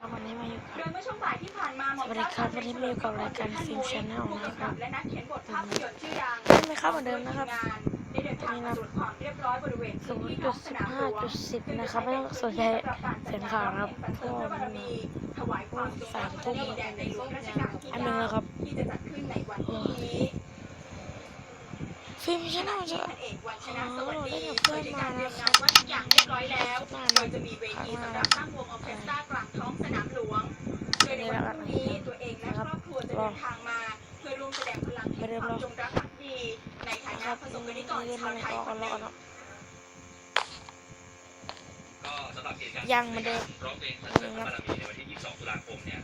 สวัสดีครับวันนี้มาอยู่กับรายการฟิล์ม Channel ผู้นะคกำรักับบและนักเขียนบทภาพยนตร์ชื่อดังใช่ไหมครับเหมือนเดิมนะครับได้เดินทางมาตรวจความเรียบร้อยบริเวณศูพื้นนที่ย์ท้จุองดสสิบนามหลห้าวงจุดสิบนะครับไม่ต้องสนใจเสียงข่าวนะครับสรรเสริญพระบารมีถวายความจงรักภักดีแด่ในหลวงรัชกาลที่อันหนึ่งเก้าแล้วครับที่จะจัดขึ้นในวันพรุ่งนี้ฟิล์มชแนลจะพันเอกวันชนะสวัสอ๋อได้ดีกับเพื่โดอนยในมาการเตรียมนะคงารับนว่าทุกอย่างเรียบร้อยแล้วโดยจะมีเวทีสำหรับตั้งวงออร์เคสตรา ประสบกนิกรชาวไทยคนหนึ่งก็สำหรับกิจกรรมยังเหมือนเดิมร้องเพลงสรรเสริญพระบารมีในวันที่ 22 ตุลาคมเนี่ย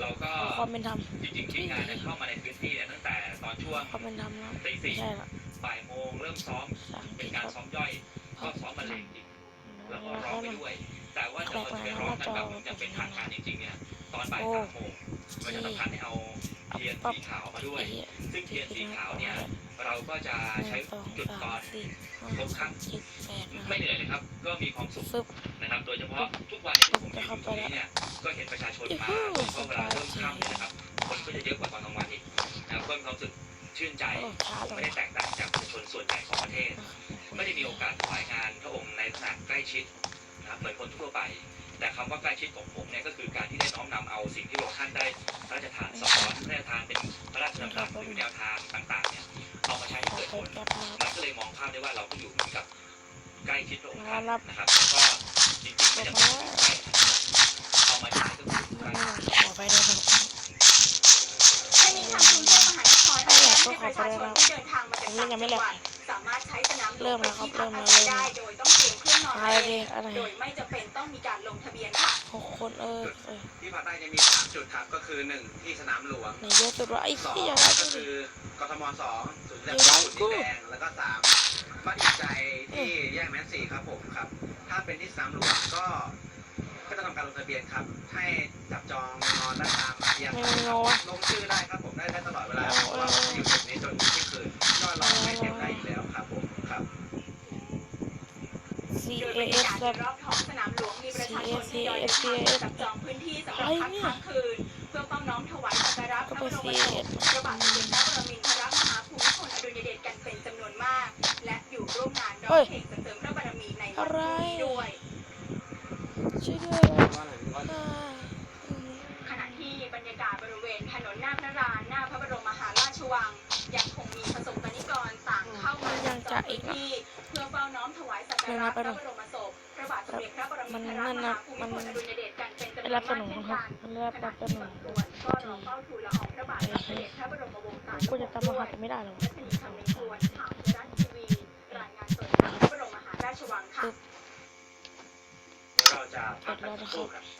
เราก็ความเป็นธรรมจริงๆทีมงานเนี่ยเข้ามาในพื้นที่เนี่ยตั้งแต่ตอนช่วงความเป็นธรรมนะครับตีสี่ใช่ละบ่ายโมงเริ่มซ้อมเป็นการซ้อมย่อยก็ซ้อมบรรเลงจริงแล้วก็ร้องไปด้วย แต่ว่าจะมาจะไปร้องนั้นแบบจะเป็นทางการจริงๆเนี่ยตอนบ่ายสามโมงก็จะสำคัญให้เอาเทียนสีขาวมาด้วย ซึ่งเทียนสีขาวเนี่ย เราก็จะหนึ่ใช้งสองจุดสาตมอนสี่ห้าครบครั้งเจ็ดแปดนะคไม่รับเหนื่อยเลยครับ ก็มีความสุขฟึบนะครับโดยเฉพาะทุกวันในที่ผมอยู่ตรงนี้เนี่ยก็เห็นประชาชนมาเพราะเวลาเริ่มค่ำเนี่ยนะครับคนก็จะเยอะกว่าตอนกลางวันอีกนะครับก็มีความรู้สึกชื่นใจโอ้ช้าผมเลไม่ยได้แตกต่างจากประชาชนส่วนใหญ่ของประเทศ ไม่ได้มีโอกาสถวายงานพระองค์ในลักษณะใกล้ชิดนะครับเหมือนคนทั่วไป แต่คำว่าใกล้ชิดของผมเนี่ยก็คือการที่ได้น้อมนำเอาสิ่งที่พระองค์ท่านได้พระราชทานสอนพระราชทานเป็นพระราชดำรัสหรือแนวทางต่าง ผลแป๊บนะคมัรับนก็เลยมองภาพได้ว่าเราก็อยู่เหมือนกับใกล้ชิดพระองค์ท่านครับนะครับแล้วก็จริงๆไม่จำเป็นต้องอยู่ใกล้เอามาใช้ก็คือใกล้ขอไปเลยครับทั้งนี้ทางกรุงเทพมหานครอนุญาตให้ประชาชนที่เดินทางมาจากต่างจังหวัด สามารถใช้สนามหลวงเป็นที่พักอาศัยได้โดยต้องเตรียมเครื่องนอนอะไรเอดีงอะไร โดยไม่จำเป็นต้องมีการลงทะเบียนค่ะ หกคนเออเออที่ภาคใต้จะมีสามจุดครับก็คือหนึ่งที่สนามหลวงไหนเยอะสุดวะไอ้สองที่อย่าได้ก็ดิคือกทมสองศูนย์เลือกอยู่ตั้ได้งกูขุนดินแดงแล้วก็สามบ้านอินใจที่แยกแมนสี่ครับผมครับ ถ้าเป็นที่สนามหลวงก็ก็จะทำการลงทะเบียนครับ ให้จับจองนอนได้ตามอัธยาไม่ศัยงครับงวะลงชื่อได้ครับผมได้ได้ตลอดเวลาเพราะว่าผมจะอยู่จุดนี้จนเที่ยงคืน ยอดเราไม่เต็มได้อยู่แล้วครับผมครับ C โดย A บรรยากาศแบบรอบท้องสนามหลวงมีประชาชนทยอยเดินทางจับจองพื้นที่สำหรับพักค้างคืน เพื่อเฝ้าน้อมถวายสักการะพก็ระไปบร C ม A ศพ S พระบาทสมเด็จพระปรมินทรมหาภูมิพลอดุลยเดชกันเป็นจำนวนมาก และอยู่ร่วมงานร้องเพลงสรรเสริมพระบารมีในวันพรุ่งนี้ด้วย ช่วยด้วยอ่าอืมขณะที่บรรยากาศบริเวณถนนหน้าพระรานหน้าพระบรมมหาราชวังมีประสบกนิกรต่างเข้ามาจับจ องพื้นที่เพื่อเฝ้าน้อมถวายสักการะพระบรมศพพระบาทสมเด็จพระปรมินทรมหาภูมิพลอดุลยเดชกันเป็นจำนไม่วนรับสมากนุนเช่นครักับนมันเรียกขรัณะบสที่นุนบางส่วนก็รอเฝ้าทูลละอองพระบาทสมเด็จพระบรมวงศานุกูจะวจำรงหัสศ์ไม่ได้หรอกรัชนีคำนึงควรข่าวไทยรัฐทีวีรายงานสดจากพระบรมมหาราชวังค่ะเดี๋ยวเราจะพักกันสักครู่ครับ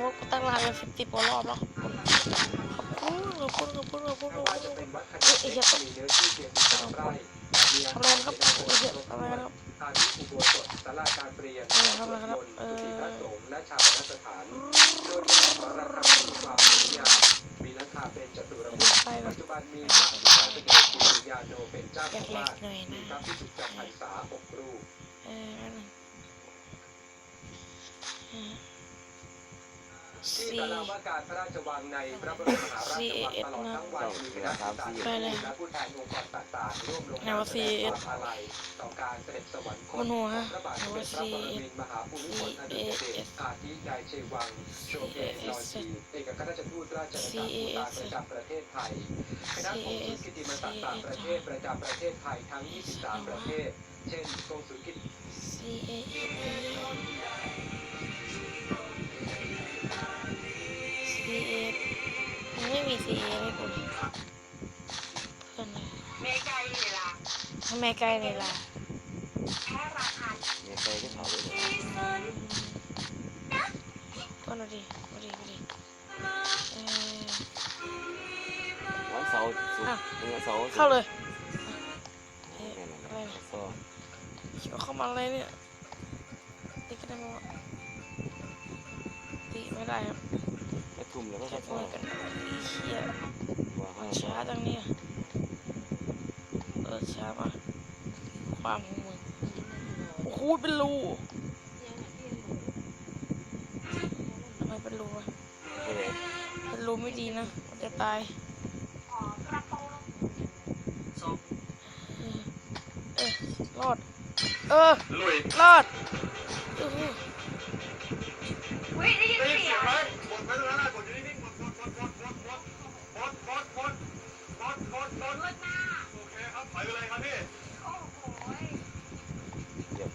งรหัสกูว่ากูตั้งรหัสเป็นสิบสิบกว่ารอบแล้วขอบคุณขอบคุณขอบคุณขอบคุณขอบคุณขอบคุณเอ้ยไอ้เหี้ยตอที่เพียงสามไร่มีทำอะไรครับไอ้เหี้ยทำอะไรครับอาทิอุโบสถศาลาการเปลี่ยนออทำอะไรครับสวดมนต์เออกุฏิพระสงฆ์และชาปนสถานโดยมีสรธรรมมีความสวยงามมีนักข่าเป็นจตุรมุขปแบปัจจุบันมีพระพิฆาตเดชกิติยาโนเป็นเจ้าของเล็บ้ากนหน่อยมีนะพระพิสุทธิ์จำพรรษาหกรูป เออนั่นน่ะเออ ที่ C ศาลาว่าการพระราชวังในพระบรมมหาราชวังตลอดทั้งวันมีคณะกรรมการไปเลยและผู้แทนองค์กรต่างๆร่วมลงไหนว่าแสดงความอาลัยต่อการเสด็จสวรรคบตนหัวพระบาทสมเด็จพระปรมินทรมหาภูมิพลอดุลยเดชอาทินายเชวังโชเกนลอยชีเอกอัครราชทูตราชอาณาจักรภูตานประจำประเทศไทยคณะกงสุลกิติมศักดิ์ต่างประเทศประจำประเทศไทยทั้ง 23 ประเทศ เช่นกงสุลกิติ ทำไมไกลเลยล่ะแค่ราคาเนี่ยไปเขาเลยที่สุดก็ดูดิดูดิดูดิเออวันเสาร์ศุกร์วันเสาร์เข้าเลยอะนั่นอะไรน่ะเสาร์เขียวเข้ามาอะไรเนี่ยตีกันได้ไหมวะตีไม่ได้ครับไปทุ่มแล้วก็จะเข้าพูดกันอีเชี่ยช้าจังเนี่ยเออช้ามา ความของมึงโอ้โหเป็นรูทำไมเป็นรูวะไปเลยเป็นรูไม่ดีนะ มันจะตายขอกระโปรงเออเออรอด เออลุยรอดเออวิได้ยินเสียงกดไปตรงนั้นนะกดอยู่นิ่งๆกดกดกดกดกดกดกดกดกดกดกดกดเลือดหน้าโอเคครับถอยไปเลยครับพี่โอ้โห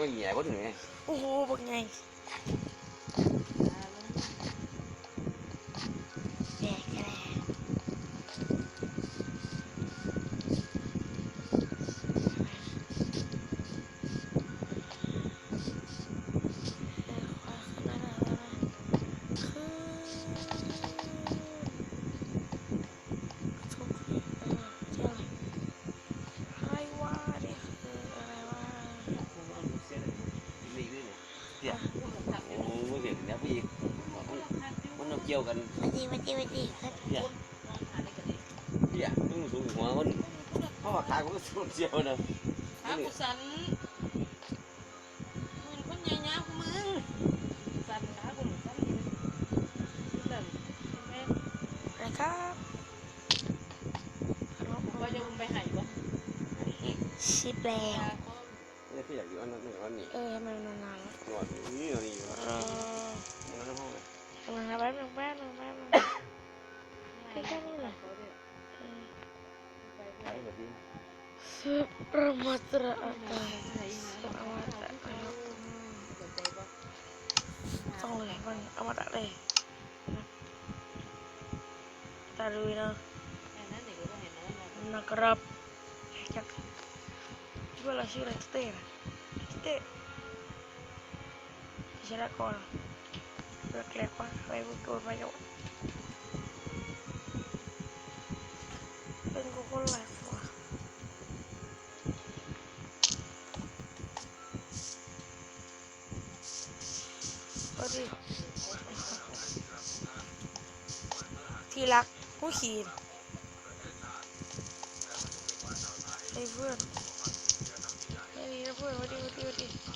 ก็แย่ก็ถึงไงโอ้โหบักไง กี่ยวกันมาดีมาดีมาดีขึ้นเดี๋ยวเดี๋ยวมึงสูงหัวมันพ่อตายก็สูงเจียวนะหากูสันมึงคนยาวๆกูมึงสันขากูสันนี่สันแม่นะครับรบผมว่าจะมึงไปหายบ่ชิปแล้วนี่พี่อยากอยู่อันนั้นหนึ่งอันนี้เออทำไมมันนานแล้วนอนนี่นอนนี่อยู่เออนั่นห้องเลย Emang apa emang apa emang apa emang. Kita nih lah. Sepramatra atas amat anak. Tong leh bang, amat tak leh. Taruhin lah. Nak kerap. Cak. Jual lah sih lah kita. Kita. Bisa rakor. เล็กๆล็กว่าเคยโดนประโยชน์เป็นกูก็เลยว่ะก็ดิที่รักผู้ขี่ไอ้เพื่อนไม่ไอ้เพื่อนวัดดีวัดดีวัดดี